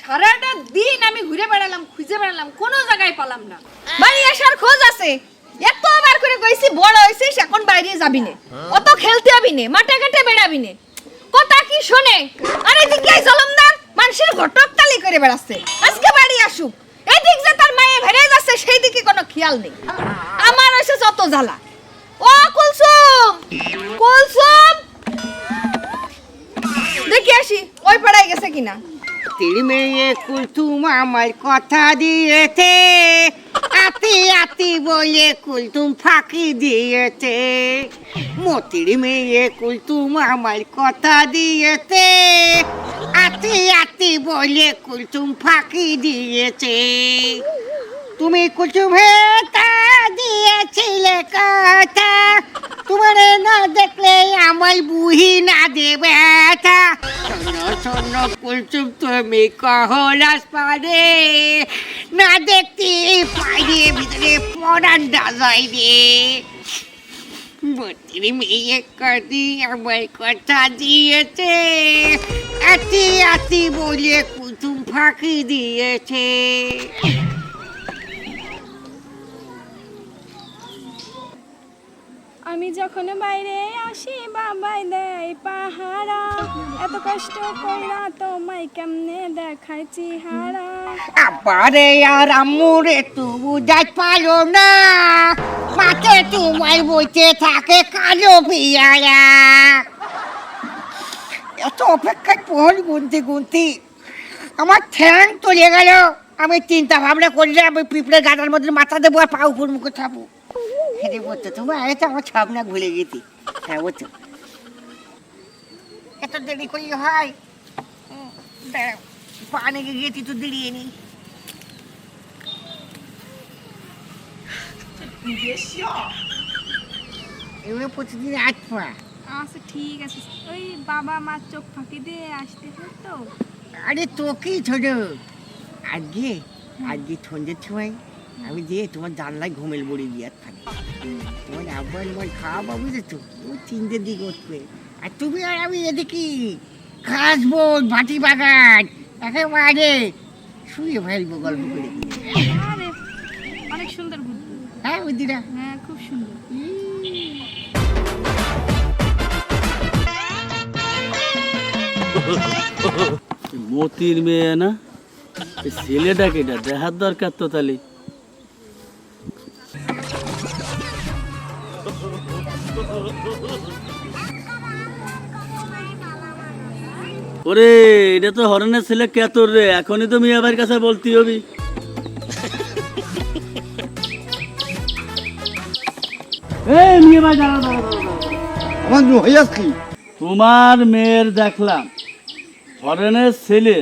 সারাটা দিন আমি ঘুরে বেড়ালাম, খুঁজে বেড়ালাম, কোনো জায়গায় পেলাম না। বাড়ি আসার খোঁজ আছে। এতবার করে কইছি, বড় হইছিস, এখন বাইরে যাবি নে। অত খেলতে যাবি নে, মাঠে ঘাটে বেড়াবি নে। কথা কি শোনে? আরে দিকে জলমদার, মানুষের ঘটক তালি করে বেড়াচ্ছে। আজকে বাড়ি আসুক। এদিক যে তার মায়ে ভেড়ে যাচ্ছে সেই দিকে কোনো খেয়াল নেই। আমার এসে যত জ্বালা। ও কুলসুম কুলসুম! দেখি আসি, ওই পাড়ায় গেছে কিনা? তিল মেয়ে কুলতুম আমার কথা দিয়েছে। আতি আতি বলে কুলতুম ফাঁকি দিয়েছে। মতির মেয়ে কুলতুম আমার কথা দিয়েছে। আতি আতি বলে কুলতুম ফাঁকি দিয়েছে। তুমি কুলতুম তা দিয়েছিলে কথা। তোমার না দেখলে আমার বুহি না দেবে ব্যথা শোনো তুমি কহলাস পারে না দেখতে পাইরে ভিতরে পড়ান ডাজাই রে। মেয়ে কদি আমার কথা দিয়েছে। আতি আতি বলে কুলচুম ফাঁকি দিয়েছে। আমি যখন বাইরে আসি, বাবাই দেয় পাহারা। এত কষ্ট কইরা তোমায় কেমনে দেখায় চেহারা। আপারে আর আমুরে তবু যাই না। মাঠে তোমায় বইতে থাকে কালো পিয়ারা। এত অপেক্ষায় পহল গুনতে গুনতে আমার ঠ্যাং চলে গেল। আমি চিন্তা ভাবনা করলে আমি পিঁপড়ে গাটার মধ্যে মাথা দেবো আর পা উপর মুখে থাকব হেরে বলতো তুমি আগে তো আমার ছাপনা ভুলে গেছি। হ্যাঁ বলতো এত দেরি করি হয় পানি গেছি তো দেরিয়ে নি এগুলো প্রতিদিন আট পা। আচ্ছা ঠিক আছে। ওই বাবা মার চোখ ফাঁকি দিয়ে আসতেছে তো। আরে তোকেই ছোট। আজকে আজকে সন্ধ্যের সময় আমি দিয়ে তোমার জানলায় ঘুমেল বড়ি দিয়ে থাকি তোমার আব্বা আমার খাওয়া পাবো যে তো ও তিনটের দিক উঠবে আর তুমি আর আমি এদিকে খাসবো মাটি বাগান একেবারে শুয়ে ফেলব গল্প করে আরে অনেক সুন্দর হ্যাঁ বুদ্ধিরা হ্যাঁ খুব সুন্দর। মতির মেয়ে না এই ছেলেটা কেটা দেখার দরকার তো তাহলে। ওরে এটা তো হরনের ছেলে কেতর রে? এখনই তো মিয়াবার কাছে বলতে হবি। তোমার মেয়ের দেখলাম। হরেনের ছেলে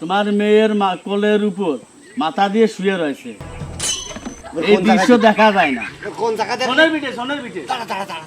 তোমার মেয়ের মা কোলের উপর মাথা দিয়ে শুয়ে রয়েছে। এই দৃশ্য দেখা যায় না। কোন জায়গাতে সোনার বিটে সোনার পিঠে দাঁড়া দাঁড়া দাঁড়া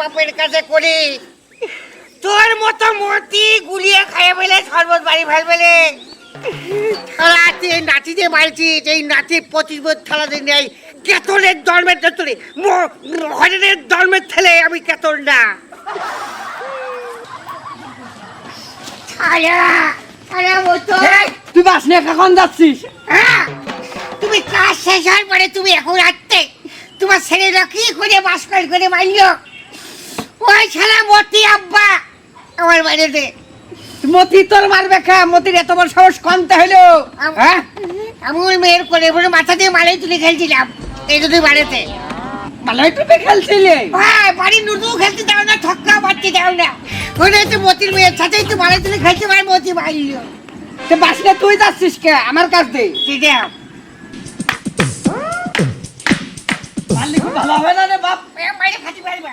বাপের কাছে করি। তোর মতো মতি গুলিয়ে খাইয়ে ফেলে শরবত বাড়ি ফেল ফেলে থালা তুই নাচি যে এই নাচি পঁচিশ বছর থালা দিয়ে নেই হরেনের ছেলে আমি কেতল না। তুই বাস নিয়ে কখন যাচ্ছিস? হ্যাঁ? তুমি কাজ শেষ হওয়ার পরে তুমি এখন আসতে। তোমার ছেলেরা কি করে বাস করে করে মারল ওই ছেলে মতি আব্বা। আমার বাড়িতে। মতি তোর মারবে খা মতির এত বড় সাহস কমতে হইল। হ্যাঁ? এমন মেয়ের করে এবারে মাথা দিয়ে মালাই তুলে খেলছিলাম এই যদি বাড়িতে। ভালোই টুপে খেলছিলে? হ্যাঁ বাড়ি নুডু খেলতে দাও না ছক্কা মারতে দাও না। ওটা হচ্ছে মতির মেয়ের সাথে একটু মালাই তুলে খেলতে পারে মতি তো তুই যাচ্ছিস কে? আমার কাছ দে। সেটা মারলে ভালো হবে না রে বাপ? পারবা।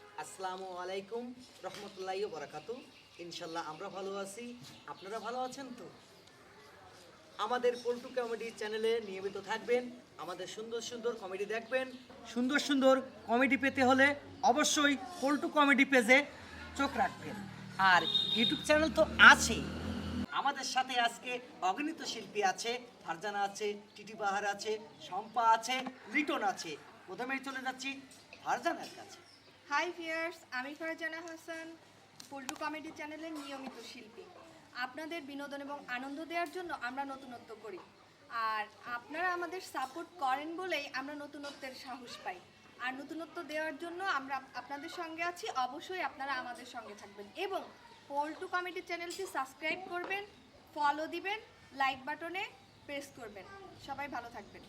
আসসালামু আলাইকুম, রহমতুল্লাহ বরাকাতু ইনশাল্লাহ আমরা ভালো আছি। আপনারা ভালো আছেন তো? আমাদের পল্টু কমেডি চ্যানেলে নিয়মিত থাকবেন, আমাদের সুন্দর সুন্দর কমেডি দেখবেন। সুন্দর সুন্দর কমেডি পেতে হলে অবশ্যই পল্টু কমেডি পেজে চোখ রাখবেন। আর ইউটিউব চ্যানেল তো আছেই আমাদের সাথে আজকে অগণিত শিল্পী আছে, ফারজানা আছে, টিটি বাহার আছে, শম্পা আছে, লিটন আছে। প্রথমেই চলে যাচ্ছি ফারজানার কাছে। হাই ভিয়ার্স আমি ফারজানা হাসান পল্টু কমেডি চ্যানেলের নিয়মিত শিল্পী। আপনাদের বিনোদন এবং আনন্দ দেওয়ার জন্য আমরা নতুনত্ব করি। আর আপনারা আমাদের সাপোর্ট করেন বলেই আমরা নতুনত্বের সাহস পাই। আর নতুনত্ব দেওয়ার জন্য আমরা আপনাদের সঙ্গে আছি, অবশ্যই আপনারা আমাদের সঙ্গে থাকবেন। এবং পল্টু কমেডি চ্যানেলটি সাবস্ক্রাইব করবেন ফলো দিবেন লাইক বাটনে প্রেস করবেন। সবাই ভালো থাকবেন।